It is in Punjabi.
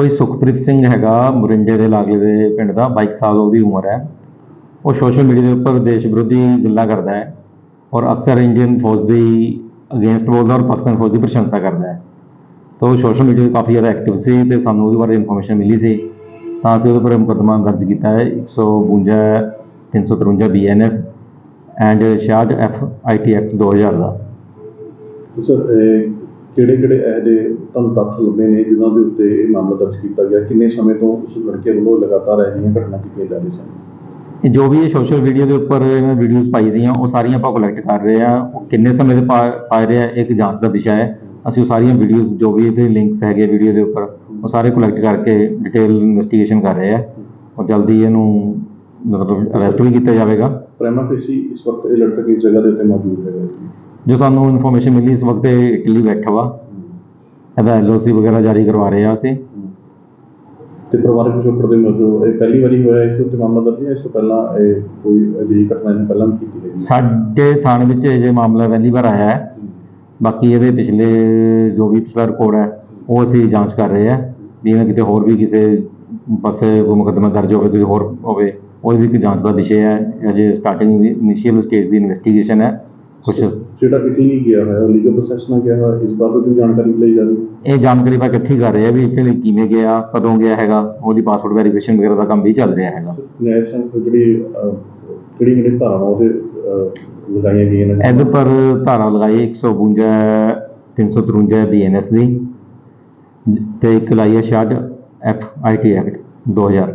ਕੋਈ ਸੁਖਪ੍ਰੀਤ ਸਿੰਘ ਹੈਗਾ, ਮੁਰਿੰਡੇ ਦੇ ਲਾਗਲੇ ਦੇ ਪਿੰਡ ਦਾ 22 ਸਾਲ ਉਹਦੀ ਉਮਰ ਹੈ। ਉਹ ਸੋਸ਼ਲ ਮੀਡੀਆ ਦੇ ਉੱਪਰ ਦੇਸ਼ ਵਿਰੋਧੀ ਗੱਲਾਂ ਕਰਦਾ ਹੈ ਔਰ ਅਕਸਰ ਇੰਡੀਅਨ ਫੌਜ ਦੀ ਅਗੇਂਸਟ ਬੋਲਦਾ ਔਰ ਪਾਕਿਸਤਾਨ ਫੌਜ ਦੀ ਪ੍ਰਸ਼ੰਸਾ ਕਰਦਾ ਹੈ। ਤਾਂ ਉਹ ਸੋਸ਼ਲ ਮੀਡੀਆ 'ਤੇ ਕਾਫੀ ਜ਼ਿਆਦਾ ਐਕਟਿਵ ਸੀ ਤੇ ਸਾਨੂੰ ਉਹਦੇ ਬਾਰੇ ਇਨਫੋਰਮੇਸ਼ਨ ਮਿਲੀ ਸੀ। ਤਾਂ ਅਸੀਂ ਉਹਦੇ ਉੱਪਰ ਮੁਕੱਦਮਾ ਦਰਜ ਕੀਤਾ ਹੈ 152 353 BNS and 66 F IT act 2000 ਦਾ ਸਰ ਕਿਹੜੇ ਕਿਹੜੇ ਇਹੋ ਜਿਹੇ ਤੁਹਾਨੂੰ ਤੱਥ ਲੱਭੇ ਨੇ ਜਿਨ੍ਹਾਂ ਦੇ ਉੱਤੇ ਇਹ ਮਾਮਲਾ ਦਰਜ ਕੀਤਾ ਗਿਆ? ਕਿੰਨੇ ਸਮੇਂ ਤੋਂ ਉਸ ਲੜਕੇ ਵੱਲੋਂ ਲਗਾਤਾਰ ਇਹੋ ਜਿਹੀਆਂ ਘਟਨਾ ਕੀਤੀਆਂ ਜਾ ਰਹੀਆਂ ਸਨ? ਜੋ ਵੀ ਇਹ ਸੋਸ਼ਲ ਮੀਡੀਆ ਦੇ ਉੱਪਰ ਇਹਨਾਂ ਵੀਡੀਓਜ਼ ਪਾਈ ਦੀਆਂ ਉਹ ਸਾਰੀਆਂ ਆਪਾਂ ਕਲੈਕਟ ਕਰ ਰਹੇ ਆ ਉਹ ਕਿੰਨੇ ਸਮੇਂ ਦੇ ਪਾ ਪਾ ਰਹੇ ਆ ਇਹ ਇੱਕ ਜਾਂਚ ਦਾ ਵਿਸ਼ਾ ਹੈ। ਅਸੀਂ ਉਹ ਸਾਰੀਆਂ ਵੀਡੀਓਜ਼ ਜੋ ਵੀ ਇਹਦੇ ਲਿੰਕਸ ਹੈਗੇ ਵੀਡੀਓ ਦੇ ਉੱਪਰ ਉਹ ਸਾਰੇ ਕਲੈਕਟ ਕਰਕੇ ਡਿਟੇਲ ਇਨਵੈਸਟੀਗੇਸ਼ਨ ਕਰ ਰਹੇ ਆ। ਔਰ ਜਲਦੀ ਇਹਨੂੰ ਮਤਲਬ ਅਰੈਸਟ ਵੀ ਕੀਤਾ ਜਾਵੇਗਾ। ਪ੍ਰਾਈਮਾ ਫੇਸੀ ਇਸ ਵਕਤ ਇਹ ਲੜਕਾ ਕਿਸ ਜਗ੍ਹਾ ਦੇ ਉੱਤੇ ਮੌਜੂਦ ਹੈਗਾ? ਜੀ ਸਾਨੂੰ ਇਨਫੋਰਮੇਸ਼ਨ ਮਿਲੀ ਇਸ ਵਕਤ ਇਹ ਇਟਲੀ ਬੈਠਾ ਵਾ। ਇਹਦਾ ਐਲਓਸੀ ਵਗੈਰਾ ਜਾਰੀ ਕਰਵਾ ਰਹੇ ਆ ਅਸੀਂ। ਤੇ ਪਰਿਵਾਰਕ ਪਿਛੋਕੜ ਦੇ ਮੌਜੂਦ ਇਹ ਪਹਿਲੀ ਵਾਰੀ ਹੋਇਆ ਇਸ ਉੱਤੇ ਮਾਮਲਾ ਦਰਜ ਹੈ ਇਸ ਤੋਂ ਪਹਿਲਾਂ ਇਹ ਕੋਈ ਅਜਿਹੀ ਘਟਨਾ ਇਹਨੇ ਪਹਿਲਾਂ ਕੀਤੀ ਹੈ ਸਾਡੇ ਥਾਣੇ ਵਿੱਚ ਇਹ ਜੇ ਮਾਮਲਾ ਪਹਿਲੀ ਵਾਰ ਆਇਆ ਹੈ। ਬਾਕੀ ਇਹਦੇ ਪਿਛਲੇ ਜੋ ਵੀ ਪਿਛਲਾ ਰਿਕਾਰਡ ਹੈ ਉਹ ਅਸੀਂ ਜਾਂਚ ਕਰ ਰਹੇ ਹਾਂ। ਵੀ ਇਹਨਾਂ ਕਿਤੇ ਹੋਰ ਵੀ ਕਿਤੇ ਪਾਸੇ ਕੋਈ ਮੁਕੱਦਮਾ ਦਰਜ ਹੋਵੇ ਕੋਈ ਹੋਰ ਹੋਵੇ ਉਹ ਵੀ ਇੱਕ ਜਾਂਚ ਦਾ ਵਿਸ਼ੇ ਹੈ। ਅਜੇ ਸਟਾਰਟਿੰਗ ਦੀ ਇਨੀਸ਼ੀਅਲ ਸਟੇਜ ਦੀ ਇਨਵੈਸਟੀਗੇਸ਼ਨ ਹੈ। ਕੁਝ ਜਿਹੜਾ ਇਟਲੀ ਗਿਆ ਹੋਇਆ ਉਹ ਲੀਗਲ ਪ੍ਰੋਸੈਸ ਨਾਲ ਗਿਆ ਹੋਇਆ ਇਸ ਬਾਰੇ ਕੋਈ ਜਾਣਕਾਰੀ ਲਈ ਜਾ ਰਹੀ ਹੈ ਇਹ ਜਾਣਕਾਰੀ ਆਪਾਂ ਇਕੱਠੀ ਕਰ ਰਹੇ ਵੀ ਇੱਥੇ ਲਈ ਕਿਵੇਂ ਗਿਆ ਕਦੋਂ ਗਿਆ ਹੈਗਾ ਉਹਦੀ ਪਾਸਪੋਰਟ ਵੈਰੀਫਿਕੇਸ਼ਨ ਵਗੈਰਾ ਦਾ ਕੰਮ ਵੀ ਚੱਲ ਰਿਹਾ ਹੈਗਾ। ਨਿਆਇ ਸੰਘ ਜਿਹੜੀ ਅਹ, ਕਿਹੜੀ ਕਿਹੜੀ ਧਾਰਾਵਾਂ ਉਹਦੇ ਅਹ, ਲਗਾਈਆਂ ਗਈਆਂ ਨੇ? ਇਹਦੇ ਪਰ ਧਾਰਾ ਲਗਾਈ 152 353 ਬੀਐਨਐਸ ਦੀ ਤੇ ਇੱਕ ਲਾਈ ਹੈ 66 ਐਫ ਆਈਟੀ ਐਕਟ 2000